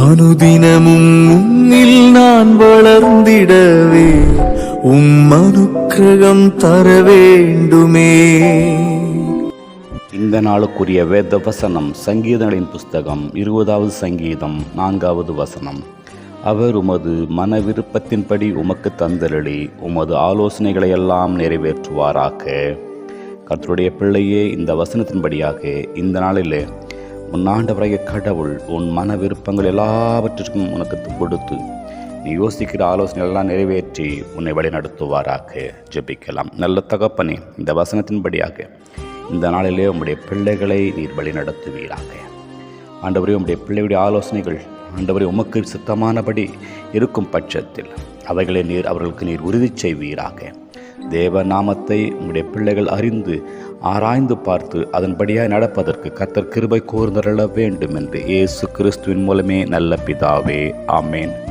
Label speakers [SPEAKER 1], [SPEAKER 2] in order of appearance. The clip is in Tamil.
[SPEAKER 1] அனுதினமும் உன்னில் நான் வளர்ந்திடவே உம் அனுக்கிரகம் தர வேண்டுமே
[SPEAKER 2] இந்த நாளுக்குரிய வேத வசனம் சங்கீதங்களின் புஸ்தகம் இருபதாவது சங்கீதம் நான்காவது வசனம். அவர் உமது மன விருப்பத்தின்படி உமக்கு தந்தருளி உமது ஆலோசனைகளை எல்லாம் நிறைவேற்றுவாராக. கர்த்தருடைய பிள்ளையே இந்த வசனத்தின்படியாக இந்த நாளிலே உன் ஆண்டவரைய கடவுள் உன் மன விருப்பங்கள் எல்லாவற்றிற்கும் உனக்கு கொடுத்து நீ யோசிக்கிற ஆலோசனை எல்லாம் நிறைவேற்றி உன்னை வழிநடத்துவாராக. ஜெபிக்கலாம். நல்ல தகப்பனே இந்த வசனத்தின்படியாக இந்த நாளிலே உம்முடைய பிள்ளைகளை நீர் வழிநடத்துவீராக. ஆண்டவரே உம்முடைய பிள்ளையுடைய ஆலோசனைகள் ஆண்டவரே உமக்கு சித்தமானபடி இருக்கும் பட்சத்தில் அவைகளை நீர் அவர்களுக்கு நீர் உறுதி செய்வீராக. தேவ நாமத்தை உம்முடைய பிள்ளைகள் அறிந்து ஆராய்ந்து பார்த்து அதன்படியாக நடப்பதற்கு கர்த்தர் கிருபை கூர்ந்தருள வேண்டும் என்று இயேசு கிறிஸ்துவின் மூலமே நல்ல பிதாவே. ஆமேன்.